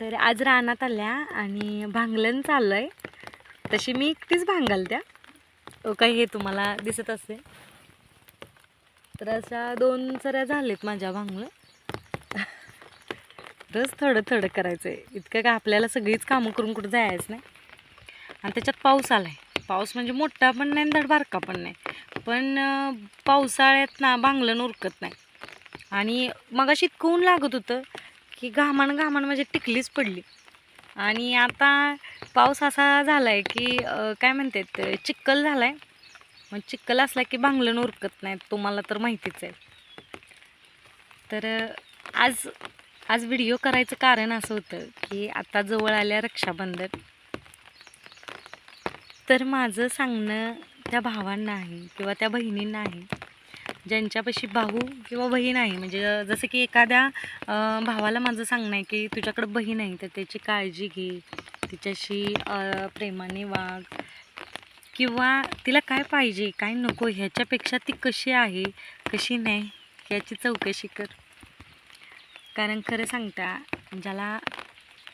तर आज रानात आल्या आणि भांगलन चाललं आहे तशी मी एकटीच भांगाल त्या. हो, काही हे तुम्हाला दिसत असते तर अशा दोन सऱ्या झालेत माझ्या भांगलं. रोज थोडं थोडं करायचं आहे इतकं का आपल्याला सगळीच कामं करून कुठं जायचं नाही. आणि त्याच्यात पाऊस आला आहे पाऊस म्हणजे मोठा पण नाही आणि धड बारका पण नाही. पण पावसाळ्यात ना भांगलन उरकत नाही. आणि मग अशी इतकं ऊन लागत होतं. की घामाण घामाण म्हणजे टिकलीच पडली. आणि आता पाऊस असा झाला आहे की काय म्हणतात चिक्कल झाला आहे मग चिक्कल असला की भांगलं उरकत नाही तुम्हाला तर माहितीच आहे. तर आज आज व्हिडिओ करायचं कारण असं होतं की आता जवळ आल्या रक्षाबंधन. तर माझं सांगणं त्या भावांना आहे किंवा त्या बहिणींना आहे ज्यांच्यापाशी भाऊ किंवा बहीण आहे म्हणजे जसं की एखाद्या भावाला माझं सांगणं आहे की तुझ्याकडे बहीण आहे तर त्याची काळजी घे तिच्याशी प्रेमाने वाग. किंवा तिला काय पाहिजे काय नको ह्याच्यापेक्षा ती कशी आहे कशी नाही ह्याची चौकशी कर. कारण खरं सांगता ज्याला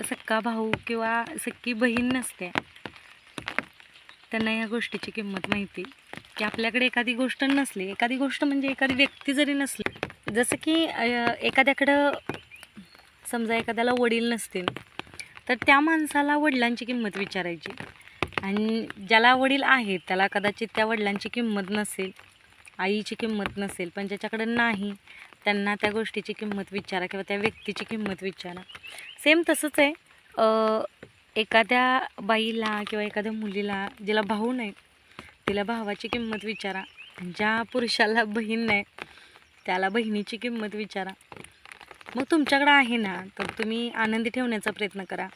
सक्का भाऊ किंवा सक्की बहीण नसते त्यांना या गोष्टीची किंमत माहिती. की आपल्याकडे एखादी गोष्ट नसली एखादी गोष्ट म्हणजे एखादी व्यक्ती जरी नसली जसं की एखाद्याकडं समजा एखाद्याला वडील नसतील तर त्या माणसाला वडिलांची किंमत विचारायची. आणि ज्याला वडील आहेत त्याला कदाचित त्या वडिलांची किंमत नसेल आईची किंमत नसेल पण ज्याच्याकडं नाही त्यांना त्या गोष्टीची किंमत विचारा किंवा त्या व्यक्तीची किंमत विचारा. सेम तसंच आहे एखाद्या बाईला किंवा एखाद्या मुलीला जिला भाऊ नाही तिला भावाची किंमत विचारा. ज्या पुरुषाला बहीण नाही त्याला बहिणीची किंमत विचारा. मग तुमच्याकडं आहे ना तर तुम्ही आनंदी ठेवण्याचा प्रयत्न करा.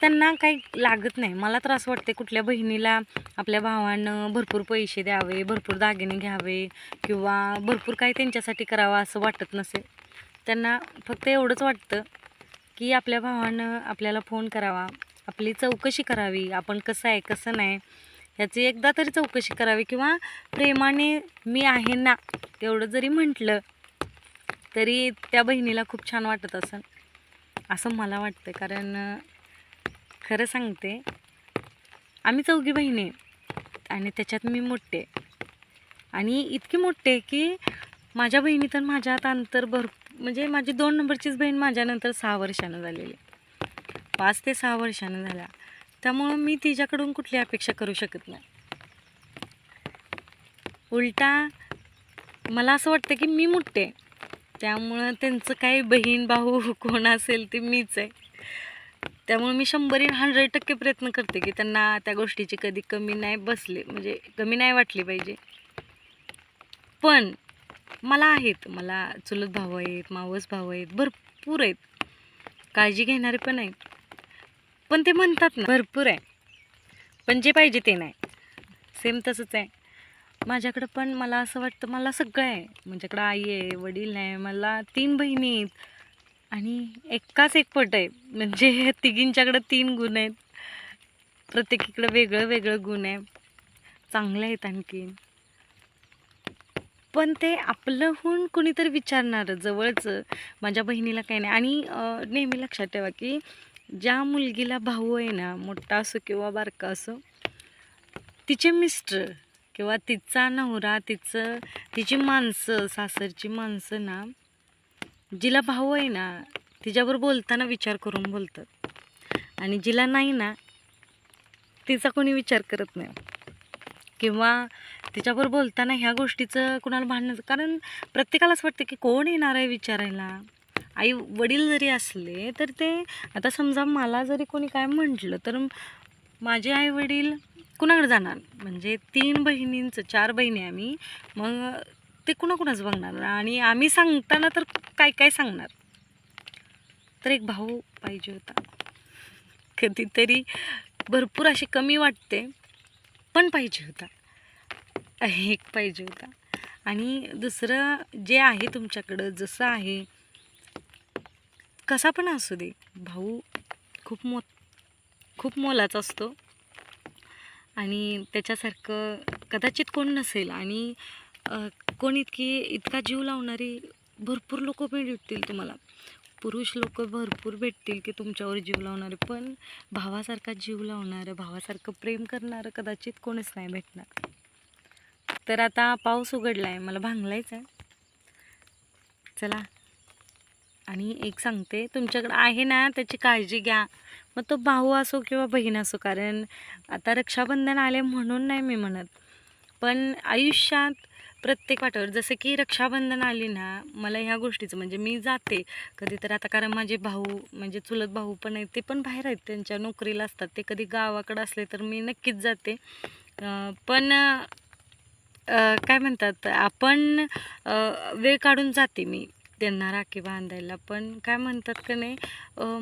त्यांना काही लागत नाही. मला तर असं वाटते कुठल्या बहिणीला आपल्या भावानं भरपूर पैसे द्यावे भरपूर दागिने घ्यावे किंवा भरपूर काही त्यांच्यासाठी करावं असं वाटत नसेल. त्यांना फक्त एवढंच वाटतं की आपल्या भावानं आपल्याला फोन करावा. आपली चौकशी करावी. आपण कसं आहे कसं नाही ह्याची एकदा तरी चौकशी करावी किंवा प्रेमाने मी आहे ना एवढं जरी म्हटलं तरी त्या बहिणीला खूप छान वाटत असेल असं मला वाटतं कारण खरं सांगते आम्ही चौघी बहिणी आहे. आणि त्याच्यात मी मोठे आहे. आणि इतकी मोठे की माझ्या बहिणी तर माझ्यात अंतर भर म्हणजे माझी दोन नंबरचीच बहीण माझ्यानंतर सहा वर्षानं झालेली पाच ते सहा वर्षानं झाल्या त्यामुळं मी तिच्याकडून कुठली अपेक्षा करू शकत नाही. उलटा मला असं वाटतं की मी मोठे आहे. त्यामुळं त्यांचं काही बहीण भाऊ कोण असेल ते मीच आहे. त्यामुळे मी शंभर हंड्रेड टक्के प्रयत्न करते की त्यांना त्या गोष्टीची कधी कमी नाही बसले म्हणजे कमी नाही वाटली पाहिजे. पण मला आहेत मला चुलत भाऊ आहेत मावस भाऊ आहेत भरपूर आहेत. काळजी घेणारे पण आहेत. पण ते म्हणतात ना भरपूर आहे. पण जे पाहिजे ते नाही. सेम तसंच आहे. माझ्याकडं पण मला असं वाटतं मला सगळं आहे. माझ्याकडं आई आहे वडील आहे मला तीन बहिणी आहेत. आणि एकाच एक पट आहे. म्हणजे तिघींच्याकडं तीन गुण आहेत. प्रत्येकीकडं वेगळं वेगळं गुण आहे. चांगलं आहेत आणखीन पण ते आपलंहून कुणीतरी विचारणार जवळचं माझ्या बहिणीला काही नाही. आणि नेहमी लक्षात ठेवा की ज्या मुलगीला भाऊ आहे ना मोठा असो किंवा बारका असो तिचे मिस्टर किंवा तिचा नवरा तिचं तिची माणसं सासरची माणसं ना जिला भाऊ आहे ना तिच्यावर बोलताना विचार करून बोलतात. आणि जिला नाही ना तिचा कोणी विचार करत नाही. किंवा तिच्यावर बोलताना ह्या गोष्टीचं कुणाला भांडणं कारण प्रत्येकालाच वाटतं की कोण येणार आहे विचारायला? आई वडील जरी असले तर ते आता समजा मला जरी कोणी काय म्हटलं तर माझे आई वडील कुणाकडे जाणार? म्हणजे तीन बहिणींचं चार बहिणी आम्ही मग ते कुणाकुणाच बघणार? आणि आम्ही सांगताना तर काय काय सांगणार? तर एक भाऊ पाहिजे होता. कधीतरी भरपूर अशी कमी वाटते पण पाहिजे होता. एक पाहिजे होता. आणि दुसरं जे आहे तुमच्याकडं जसं आहे कसा पण असू दे भाऊ खूप मो खूप मोलाचा असतो. आणि त्याच्यासारखं कदाचित कोण नसेल आणि कोण इतकी इतका जीव लावणारी भरपूर लोक भेटतील तुम्हाला. पुरुष लोक भरपूर भेटतील की तुमच्यावर जीव लावणारे पण भावासारखा जीव लावणारं भावासारखं प्रेम करणारं कदाचित कोणीच नाही भेटणार. तर आता पाऊस उघडला आहे मला भांगलायचं आहे चला. आणि एक सांगते तुमच्याकडं आहे ना त्याची काळजी घ्या. मग तो भाऊ असो किंवा बहीण असो कारण आता रक्षाबंधन आले म्हणून नाही मी म्हणत. पण आयुष्यात प्रत्येक वाटावर जसं की रक्षाबंधन आली ना मला ह्या गोष्टीचं म्हणजे मी जाते. कधी तर आता कारण माझे भाऊ म्हणजे चुलत भाऊ पण आहेत ते पण बाहेर आहेत. त्यांच्या नोकरीला असतात. ते कधी गावाकडं असले तर मी नक्कीच जाते. पण काय म्हणतात आपण वेळ काढून जाते मी. त्यांना राखी बांधायला. पण काय म्हणतात का नाही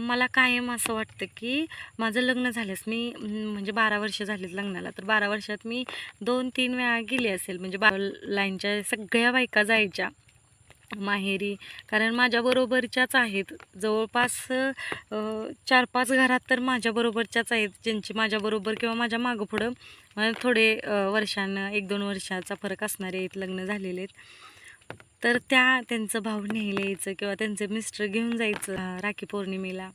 मला कायम असं वाटतं की माझं लग्न झाल्यास मी म्हणजे बारा वर्ष झालीत लग्नाला तर बारा वर्षात मी दोन तीन वेळा गेली असेल. म्हणजे बा लाईनच्या सगळ्या बायका जायच्या माहेरी. कारण माझ्याबरोबरच्याच आहेत. जवळपास चार पाच घरात तर माझ्याबरोबरच्याच आहेत. ज्यांची माझ्याबरोबर किंवा माझ्या मागं पुढं थोडे वर्षांना वर्षानं एक दोन वर्षाचा फरक असणारे आहेत लग्न झालेले आहेत. तर त्या त्यांचं भाऊ न्यायला यायचं किंवा त्यांचं मिस्टर घेऊन जायचं राखी पौर्णिमेला.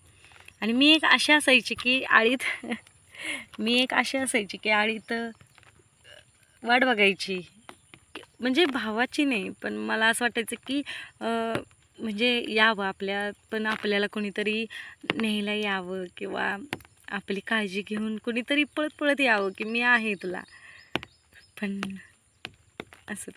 आणि मी एक अशी असायची की आळीत मी एक अशी असायची की आळीत वाट बघायची. म्हणजे भावाची नाही पण मला असं वाटायचं की म्हणजे यावं आपल्या पण आपल्याला कोणीतरी न्यायला यावं किंवा आपली काळजी घेऊन कोणीतरी पळत पळत यावं की मी आहे तुला. पण असं